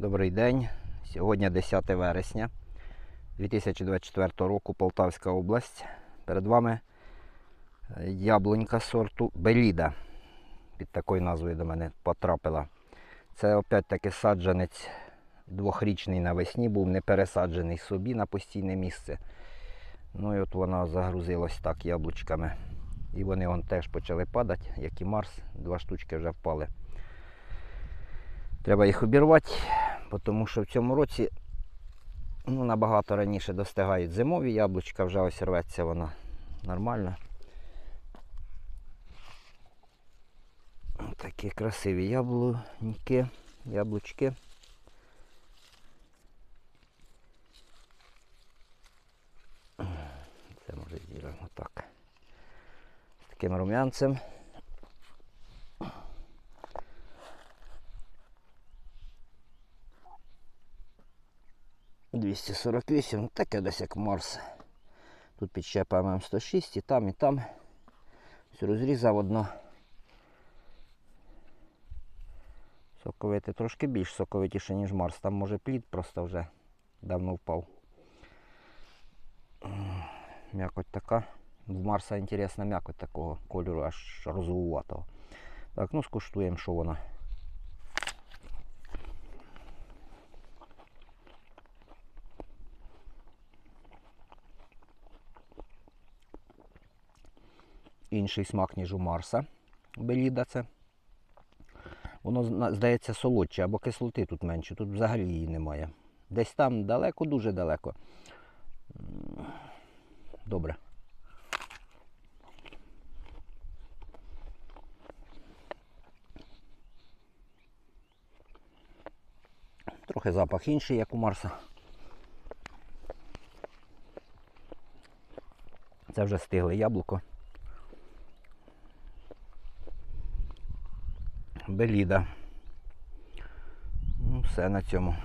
Добрий день. Сьогодні 10 вересня 2024 року Полтавська область. Перед вами е, яблунька сорту Беліда. Під такою назвою до мене потрапила. Це опять-таки саджанець двохрічний навесні, був не пересаджений собі на постійне місце. Ну і от вона загрузилась так яблучками. І вони вон теж почали падати, як і Марс. Два штучки вже впали. Треба їх обірвати, тому що в цьому році ну, набагато раніше достигають зимові яблучка, вже ось рветься вона нормально. Такі красиві яблуньки, яблучки. Це може зіримо так. З таким рум'янцем. Двісті сорок вісім, таке десь як Марс. Тут підщепа ММ106 і там, і там. Все розрізав одно. Соковите трошки більш соковитіше, ніж Марс. Там може плід просто вже давно впав. М'якоть така. В Марса інтересна м'якоть такого кольору, аж розовуватого. Так, ну скуштуємо, що вона. Інший смак, ніж у Марса. Беліда це. Воно здається солодче, або кислоти тут менше. Тут взагалі її немає. Десь там далеко, дуже далеко. Добре. Трохи запах інший, як у Марса. Це вже стигле яблуко. Беліда. Ну, все на цьому.